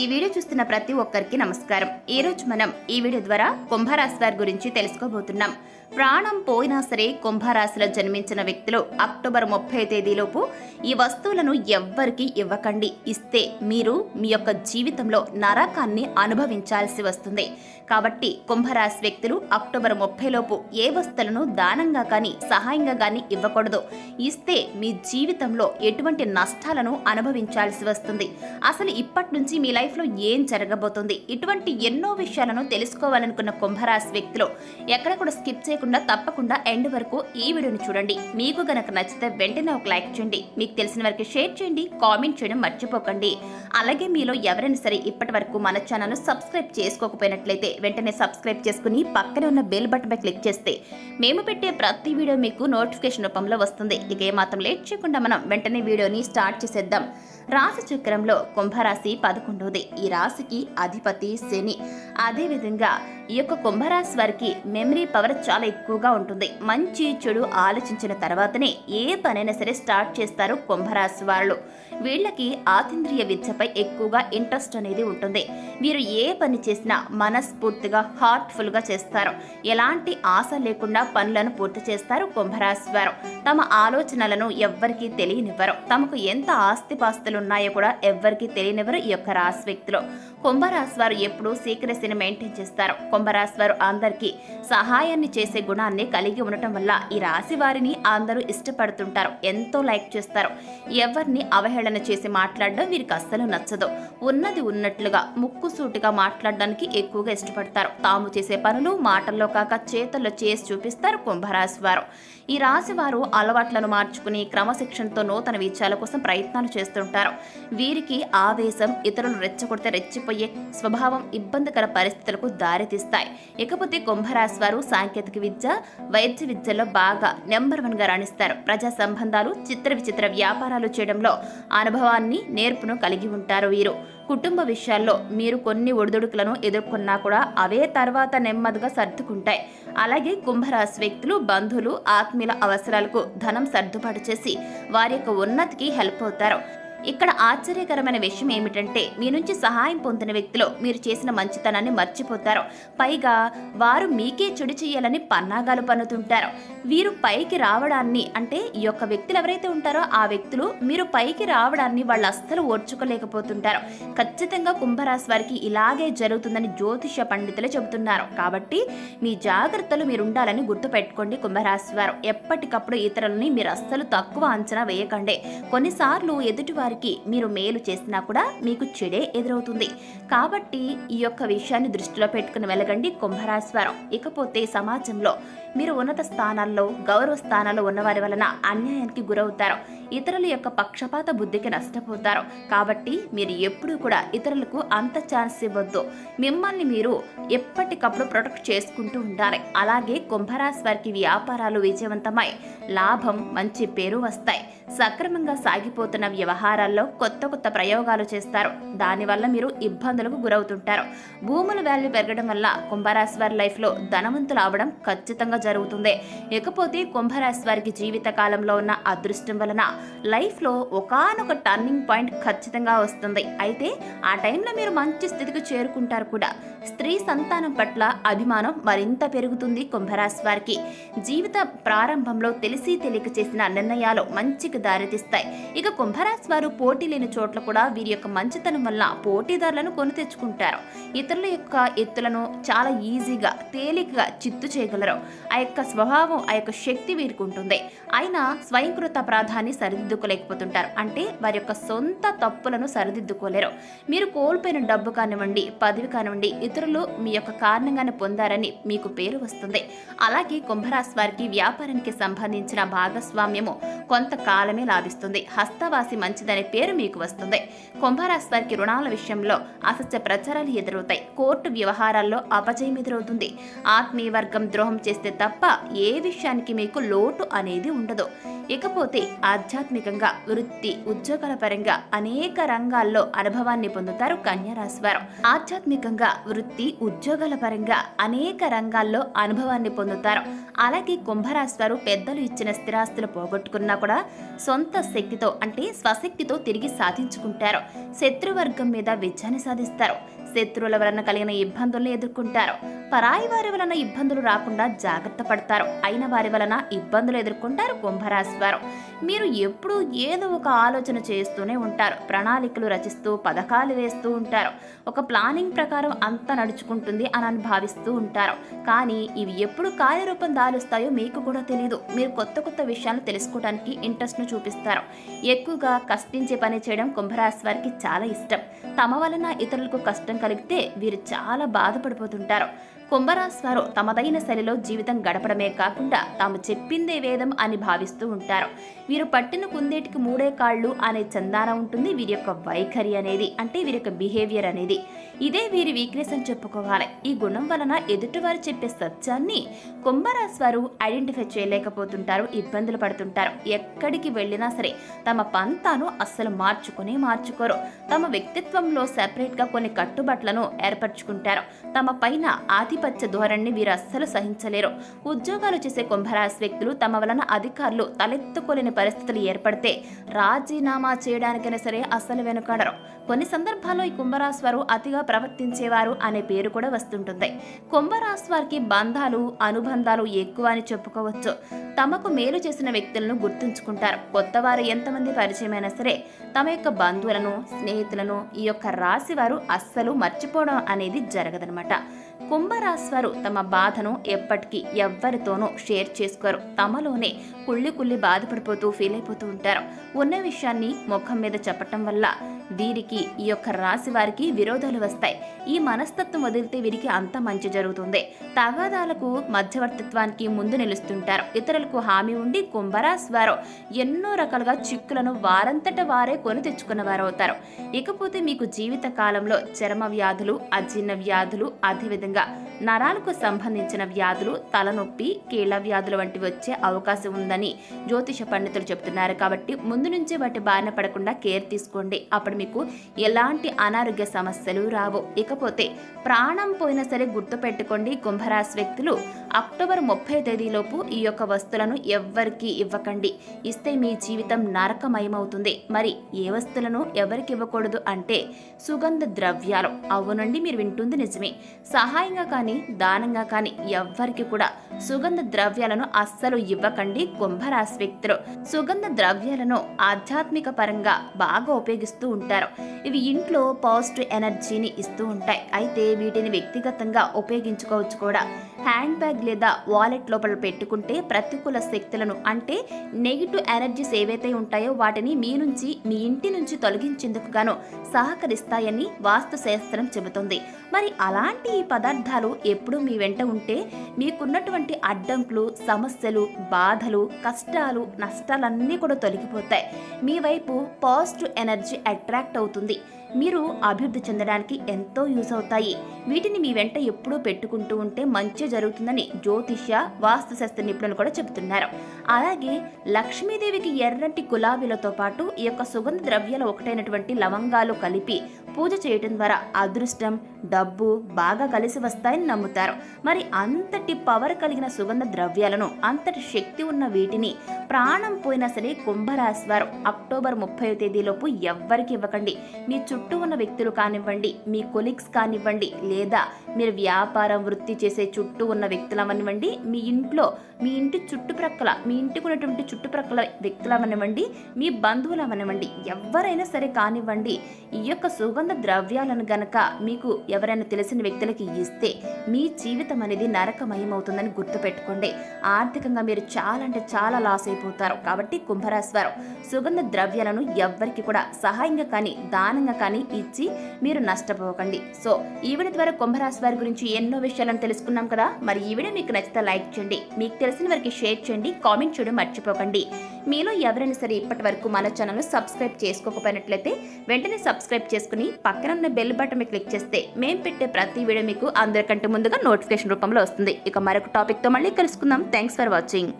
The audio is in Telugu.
ఈ వీడియో చూస్తున్న ప్రతి ఒక్కరికి నమస్కారం. ఈ రోజు మనం ఈ వీడియో ద్వారా కుంభరాశి వారి గురించి తెలుసుకోబోతున్నాం. ప్రాణం పోయినా సరే కుంభరాశిలో జన్మించిన వ్యక్తులు అక్టోబర్ ముప్పై తేదీలోపు ఈ వస్తువులను ఎవ్వరికి ఇవ్వకండి. ఇస్తే మీరు మీ యొక్క జీవితంలో నరకాన్ని అనుభవించాల్సి వస్తుంది. కాబట్టి కుంభరాశి వ్యక్తులు అక్టోబర్ ముప్పై లోపు ఏ వస్తువులను దానంగా కానీ సహాయంగా కానీ ఇవ్వకూడదు. ఇస్తే మీ జీవితంలో ఎటువంటి నష్టాలను అనుభవించాల్సి వస్తుంది. అసలు ఇప్పటి నుంచి మీ లైఫ్లో ఏం జరగబోతుంది? ఇటువంటి ఎన్నో విషయాలను తెలుసుకోవాలనుకున్న కుంభరాశి వ్యక్తులు ఎక్కడ కూడా స్కిప్ చేయకుండా తప్పకుండా ఎండ్ వరకు ఈ వీడియోని చూడండి. మీకు గనక నచ్చితే వెంటనే ఒక లైక్ చేయండి. మీకు తెలిసిన వరకు షేర్ చేయండి. కామెంట్ చేయడం మర్చిపోకండి. అలాగే మీలో ఎవరైనా సరే ఇప్పటి వరకు మన ఛానల్ సబ్స్క్రైబ్ చేసుకోకపోయినట్లయితే వెంటనే సబ్స్క్రైబ్ చేసుకుని పక్కనే ఉన్న బెల్ బటన్ పై క్లిక్ చేస్తే మేము పెట్టే ప్రతి వీడియో మీకు నోటిఫికేషన్ రూపంలో వస్తుంది. ఇక ఏమాత్రం లేట్ చేయకుండా మనం వెంటనే వీడియోని స్టార్ట్ చేసేద్దాం. రాశి చక్రంలో కుంభరాశి పదకొండవది ఈ రాశికి అధిపతి శని. అదేవిధంగా ఈ యొక్క కుంభరాశి వారికి మెమరీ పవర్ చాలా ఎక్కువగా ఉంటుంది. మంచి చెడు ఆలోచించిన తర్వాతనే ఏ పనైనా సరే స్టార్ట్ చేస్తారు కుంభరాశి వాళ్ళు. వీళ్ళకి ఆతింద్రియ విద్యపై ఎక్కువగా ఇంట్రెస్ట్ అనేది ఉంటుంది. వీరు ఏ పని చేసినా మనస్ఫూర్తిగా హార్ట్ఫుల్గా చేస్తారు. ఎలాంటి ఆశ లేకుండా పనులను పూర్తి చేస్తారు కుంభరాశి వారు. తమ ఆలోచనలను ఎవ్వరికీ తెలియనివ్వరు. తమకు ఎంత ఆస్తిపాస్తులు ఉన్నాయో కూడా ఎవ్వరికీ తెలియనివ్వరు ఈ యొక్క రాశి వ్యక్తిలో. కుంభరాశి వారు ఎప్పుడూ సీక్రెసీని మెయింటైన్ చేస్తారు. కుంభరాశి వారు అందరికీ సహాయాన్ని చేసే గుణాన్ని కలిగి ఉండటం వల్ల ఈ రాశి వారిని అందరూ ఇష్టపడుతుంటారు. ఎంతో లైక్ చేస్తారు. ఎవరిని అవహేళన చేసి మాట్లాడడం వీరికి అస్సలు నచ్చదు. ఉన్నది ఉన్నట్లుగా ముక్కుసూటిగా మాట్లాడడానికి ఎక్కువగా ఇష్టపడతారు. తాము చేసే పనులు మాటల్లో కాక చేతల్లో చేసి చూపిస్తారు కుంభరాశి వారు ఈ రాశి వారు అలవాట్లను మార్చుకుని క్రమశిక్షణతో నూతన విజయాల కోసం ప్రయత్నాలు చేస్తుంటారు. వీరికి ఆవేశం ఇతరులు రెచ్చగొడితే రెచ్చిపోయి స్వభావం ఇబ్బందికర పరిస్థితులకు దారితీస్తాయి. ఇకపోతే కుంభరాశి వారు సాంకేతిక విద్య వైద్య విద్యలో బాగా నెంబర్ వన్గా రాణిస్తారు. ప్రజా సంబంధాలు చిత్ర విచిత్ర వ్యాపారాలు చేయడంలో అనుభవాన్ని నేర్పును కలిగి ఉంటారు వీరు. కుటుంబ విషయాల్లో మీరు కొన్ని ఒడిదుడుకులను ఎదుర్కొన్నా కూడా అవే తర్వాత నెమ్మదిగా సర్దుకుంటాయి. అలాగే కుంభరాశి వ్యక్తులు బంధువులు ఆత్మీయుల అవసరాలకు ధనం సర్దుబాటు చేసి వారి యొక్క ఉన్నతికి హెల్ప్ అవుతారు. ఇక్కడ ఆశ్చర్యకరమైన విషయం ఏమిటంటే మీ నుంచి సహాయం పొందిన వ్యక్తిలో మీరు చేసిన మంచితనాన్ని మర్చిపోతారు. పైగా వారు మీకే చెడు చేయాలని పన్నాగాలు పన్నుతుంటారు. వీరు పైకి రావడాన్ని అంటే ఈ యొక్క వ్యక్తులు ఎవరైతే ఉంటారో ఆ వ్యక్తులు మీరు పైకి రావడాన్ని వాళ్ళు అస్సలు ఓర్చుకోలేకపోతుంటారు. ఖచ్చితంగా కుంభరాశి వారికి ఇలాగే జరుగుతుందని జ్యోతిష పండితులు చెబుతున్నారు. కాబట్టి మీ జాగ్రత్తలు మీరు ఉండాలని గుర్తుపెట్టుకోండి కుంభరాశి వారు. ఎప్పటికప్పుడు ఇతరులని మీరు అస్సలు తక్కువ అంచనా వేయకండి. కొన్నిసార్లు ఎదుటివారి వారికి మీరు మేలు చేసినా కూడా మీకు చెడే ఎదురవుతుంది. కాబట్టి ఈ యొక్క విషయాన్ని దృష్టిలో పెట్టుకుని వెళ్ళగండి కుంభరాశివారం. ఇకపోతే సమాజంలో మీరు ఉన్నత స్థానాల్లో గౌరవ స్థానాల్లో ఉన్నవారి వలన అన్యాయానికి గురవుతారు. ఇతరుల యొక్క పక్షపాత బుద్ధికి నష్టపోతారు. కాబట్టి మీరు ఎప్పుడూ కూడా ఇతరులకు అంత ఛాన్స్ ఇవ్వద్దు. మిమ్మల్ని మీరు ఎప్పటికప్పుడు ప్రొటెక్ట్ చేసుకుంటూ ఉండాలి. అలాగే కుంభరాశి వారికి వ్యాపారాలు విజయవంతమై లాభం మంచి పేరు వస్తాయి. సక్రమంగా సాగిపోతున్న వ్యవహారాల్లో కొత్త కొత్త ప్రయోగాలు చేస్తారు. దానివల్ల మీరు ఇబ్బందులకు గురవుతుంటారు. భూముల వాల్యూ పెరగడం వల్ల కుంభరాశి వారి లైఫ్లో ధనవంతులు అవడం ఖచ్చితంగా జరుగుతుంది. ఇకపోతే కుంభరాశి వారికి జీవిత కాలంలో ఉన్న అదృష్టం వలన లైఫ్లో ఒకానొక టర్నింగ్ పాయింట్ ఖచ్చితంగా వస్తుంది. అయితే ఆ టైంలో మీరు మంచి స్థితికి చేరుకుంటారు కూడా. స్త్రీ సంతానం పట్ల అభిమానం మరింత పెరుగుతుంది కుంభరాశి వారికి జీవిత ప్రారంభంలో తెలిసి తెలియక చేసిన నిర్ణయాలు మంచి మంచికి దారితీస్తాయి. ఇక కుంభరాశి వారు పోటీ లేని చోట్ల కూడా వీరి యొక్క మంచితనం వల్ల పోటీదారులను కొని తెచ్చుకుంటారు. ఇతరుల యొక్క ఎత్తులను చాలా ఈజీగా తేలికగా చిత్తు చేయగలరు. ఆ యొక్క స్వభావం ఆ యొక్క శక్తి వీరికి ఉంటుంది. అయినా స్వయంకృత అపరాధాన్ని సరిదిద్దుకోలేకపోతుంటారు. అంటే వారి యొక్క సొంత తప్పులను సరిదిద్దుకోలేరు. మీరు కోల్పోయిన డబ్బు కానివ్వండి పదవి కానివ్వండి ఇతరులు మీ యొక్క కారణంగానే పొందారని మీకు పేరు వస్తుంది. అలాగే కుంభరాశి వారికి వ్యాపారానికి సంబంధించిన భాగస్వామ్యము కాలమే లాభిస్తుంది. హస్తవాసి మంచిదనే పేరు మీకు వస్తుంది. కుంభరాశి వారికి రుణాల విషయంలో అసత్య ప్రచారాలు ఎదురవుతాయి. కోర్టు వ్యవహారాల్లో అపజయం ఎదురవుతుంది. ఆత్మీయ వర్గం ద్రోహం చేస్తే తప్ప ఏ విషయానికి మీకు లోటు అనేది ఉండదు. ఇకపోతే ఆధ్యాత్మికంగా వృత్తి ఉద్యోగాల పరంగా అనేక రంగాల్లో అనుభవాన్ని పొందుతారు కన్యారాశివారు. ఆధ్యాత్మికంగా వృత్తి ఉద్యోగాల పరంగా అనేక రంగాల్లో అనుభవాన్ని పొందుతారు. అలాగే కుంభరాశి వారు పెద్దలు ఇచ్చిన స్థిరాస్తులు పోగొట్టుకున్నా కూడా సొంత శక్తితో అంటే స్వశక్తితో తిరిగి సాధించుకుంటారు. శత్రువర్గం మీద విజయాన్ని సాధిస్తారు. శత్రువుల వలన కలిగిన ఇబ్బందుల్ని ఎదుర్కొంటారు. పరాయి వారి వలన ఇబ్బందులు రాకుండా జాగ్రత్త పడతారు. అయిన వారి వలన ఇబ్బందులు ఎదుర్కొంటారు కుంభరాశి వారు. మీరు ఎప్పుడూ ఏదో ఒక ఆలోచన చేస్తూనే ఉంటారు. ప్రణాళికలు రచిస్తూ పథకాలు వేస్తూ ఉంటారు. ఒక ప్లానింగ్ ప్రకారం అంతా నడుచుకుంటుంది అని భావిస్తూ ఉంటారు. కానీ ఇవి ఎప్పుడు కార్యరూపం దాలుస్తాయో మీకు కూడా తెలియదు మీరు కొత్త కొత్త విషయాలు తెలుసుకోవడానికి ఇంట్రెస్ట్ను చూపిస్తారు. ఎక్కువగా కష్టించే పని చేయడం కుంభరాశి వారికి చాలా ఇష్టం. తమ వలన ఇతరులకు కష్టం కలిగితే వీరు చాలా బాధపడిపోతుంటారు. కుంభరాశి వారు తమదైన శైలిలో జీవితం గడపడమే కాకుండా తాము చెప్పిందే వేదం అని భావిస్తూ ఉంటారు. వీరు పట్టిన కుందేటికి మూడే కాళ్ళు అనే చందాన ఉంటుంది. వీరి యొక్క వైఖరి అనేది అంటే వీరి యొక్క బిహేవియర్ అనేది. ఇదే వీరి వీక్నెస్ అని చెప్పుకోవాలి. ఈ గుణం వలన ఎదుటివారు చెప్పే సత్యాన్ని కుంభరాశి వారు ఐడెంటిఫై చేయలేకపోతుంటారు ఇబ్బందులు పడుతుంటారు. ఎక్కడికి వెళ్ళినా సరే తమ పంతాను అస్సలు మార్చుకునే మార్చుకోరు. తమ వ్యక్తిత్వంలో సెపరేట్గా కొన్ని కట్టుబాట్లను ఏర్పరచుకుంటారు. తమ పైన ఆధిపత్య ధోరణిని వీరు అస్సలు సహించలేరు. ఉద్యోగాలు చేసే కుంభరాశి వ్యక్తులు తమ వలన అధికారులు తలెత్తుకోలేని పరిస్థితులు ఏర్పడితే రాజీనామా చేయడానికైనా సరే అస్సలు వెనుకాడరు. కొన్ని సందర్భాల్లో ఈ కుంభరాశి వారు అతిగా ప్రవర్తించేవారు అనే పేరు కూడా వస్తుంటుంది. కుంభరాశి వారికి బంధాలు అనుబంధాలు ఎక్కువ అని చెప్పుకోవచ్చు. తమకు మేలు చేసిన వ్యక్తులను గుర్తుంచుకుంటారు. కొత్త వారు ఎంతమంది పరిచయమైనా సరే తమ యొక్క బంధువులను స్నేహితులను ఈ యొక్క రాశి వారు అస్సలు మర్చిపోవడం అనేది జరగదనమాట కుంభరాశి వారు తమ బాధను ఎప్పటికీ ఎవ్వరితోనూ షేర్ చేసుకోరు. తమలోనే కుళ్ళి కుళ్ళి బాధపడిపోతూ ఫీల్ అయిపోతూ ఉంటారు. ఉన్న విషయాన్ని ముఖం మీద చెప్పటం వల్ల వీరికి ఈ యొక్క రాశి వారికి విరోధాలు వస్తాయి. ఈ మనస్తత్వం వదిలితే వీరికి అంత మంచి జరుగుతుంది. తగాదాలకు మధ్యవర్తిత్వానికి ముందు నిలుస్తుంటారు. ఇతరులకు హామీ ఉండి కుంభరాశి వారు ఎన్నో రకాలుగా చిక్కులను వారంతట వారే కొని తెచ్చుకున్న వారు అవుతారు ఇకపోతే మీకు జీవిత కాలంలో చర్మ వ్యాధులు అజీర్ణ వ్యాధులు అదేవిధంగా నరాలకు సంబంధించిన వ్యాధులు తలనొప్పి కీళ్ళ వ్యాధులు వంటివి వచ్చే అవకాశం ఉందని జ్యోతిష పండితులు చెబుతున్నారు. కాబట్టి ముందు నుంచే వాటి బారిన పడకుండా కేర్ తీసుకోండి. అప్పుడు మీకు ఎలాంటి అనారోగ్య సమస్యలు రావు. ఇకపోతే ప్రాణం పోయినా సరే గుర్తుపెట్టుకోండి. కుంభరాశి వ్యక్తులు అక్టోబర్ ముప్పై తేదీలోపు ఈ యొక్క వస్తువులను ఎవ్వరికీ ఇవ్వకండి. ఇస్తే మీ జీవితం నరకమయమవుతుంది. మరి ఏ వస్తువులను ఎవరికి ఇవ్వకూడదు అంటే సుగంధ ద్రవ్యాలు. అవునండి మీరు వింటుంది నిజమే. సహాయంగా కానీ దానంగా కానీ ఎవ్వరికి కూడా సుగంధ ద్రవ్యాలను అస్సలు ఇవ్వకండి కుంభరాశి వ్యక్తులు. సుగంధ ద్రవ్యాలను ఆధ్యాత్మిక పరంగా బాగా ఉపయోగిస్తూ ఉంటారు. ఇవి ఇంట్లో పాజిటివ్ ఎనర్జీని ఇస్తూ ఉంటాయి. అయితే వీటిని వ్యక్తిగతంగా ఉపయోగించుకోవచ్చు కూడా. హ్యాండ్ బ్యాగ్ లేదా వాలెట్ లోపల పెట్టుకుంటే ప్రతికూల శక్తులను అంటే నెగిటివ్ ఎనర్జీస్ ఏవైతే ఉంటాయో వాటిని మీ నుంచి మీ ఇంటి నుంచి తొలగించేందుకు గాను సహకరిస్తాయని వాస్తు శాస్త్రం చెబుతుంది. మరి అలాంటి ఈ పదార్థాలు ఎప్పుడూ మీ వెంట ఉంటే మీకున్నటువంటి అడ్డంకులు సమస్యలు బాధలు కష్టాలు నష్టాలన్నీ కూడా తొలగిపోతాయి. మీ వైపు పాజిటివ్ ఎనర్జీ అట్రాక్ట్ అవుతుంది. మీరు అభివృద్ధి చెందడానికి ఎంతో యూస్ అవుతాయి. వీటిని మీ వెంట ఎప్పుడూ పెట్టుకుంటూ ఉంటే మంచి జరుగుతుందని జ్యోతిష్య వాస్తుశాస్త్ర నిపుణులు కూడా చెబుతున్నారు. అలాగే లక్ష్మీదేవికి ఎర్రటి గులాబీలతో పాటు ఈ యొక్క సుగంధ ద్రవ్యాలు ఒకటైనటువంటి లవంగాలు కలిపి పూజ చేయటం ద్వారా అదృష్టం డబ్బు బాగా కలిసి వస్తాయని నమ్ముతారు. మరి అంతటి పవర్ కలిగిన సుగంధ ద్రవ్యాలను అంతటి శక్తి ఉన్న వీటిని ప్రాణం పోయినా సరే కుంభరాశి వారు అక్టోబర్ ముప్పై తేదీలోపు ఎవ్వరికి ఇవ్వకండి. మీ చుట్టూ ఉన్న వ్యక్తులు కానివ్వండి మీ కొలీగ్స్ కానివ్వండి లేదా మీరు వ్యాపారం వృత్తి చేసే చుట్టూ ఉన్న వ్యక్తులు అవనివ్వండి మీ ఇంట్లో మీ ఇంటి చుట్టుప్రక్కల మీ ఇంటికి ఉన్నటువంటి చుట్టుప్రక్కల వ్యక్తులు అవనివ్వండి మీ బంధువులు అవనివ్వండి ఎవరైనా సరే కానివ్వండి ఈ యొక్క సుగంధ సుగంధ ద్రవ్యాలను గనక మీకు ఎవరైనా తెలిసిన వ్యక్తులకి ఇస్తే మీ జీవితం అనేది నరకమయమవుతుందని గుర్తుపెట్టుకోండి. ఆర్థికంగా మీరు చాలా అంటే చాలా లాస్ అయిపోతారు. కాబట్టి కుంభరాశివారు సుగంధ ద్రవ్యాలను ఎవ్వరికి కూడా సహాయంగా కానీ దానంగా కానీ ఇచ్చి మీరు నష్టపోకండి. సో ఈ వీడియో ద్వారా కుంభరాశి వారి గురించి ఎన్నో విషయాలను తెలుసుకున్నాం కదా? మరి ఈ వీడియో మీకు నచ్చితే లైక్ చేయండి. మీకు తెలిసిన వారికి షేర్ చేయండి. కామెంట్ చేయడం మర్చిపోకండి. మీలో ఎవరైనా సరే ఇప్పటి వరకు మన ఛానల్ సబ్స్క్రైబ్ చేసుకోకపోయినట్లయితే వెంటనే సబ్స్క్రైబ్ చేసుకుని పక్కన ఉన్న బెల్ బటన్ క్లిక్ చేస్తే మేము పెట్టే ప్రతి వీడియో మీకు అందరికంటే ముందుగా నోటిఫికేషన్ రూపంలో వస్తుంది. ఇక మరొక టాపిక్తో మళ్ళీ కలుసుకుందాం. Thanks for watching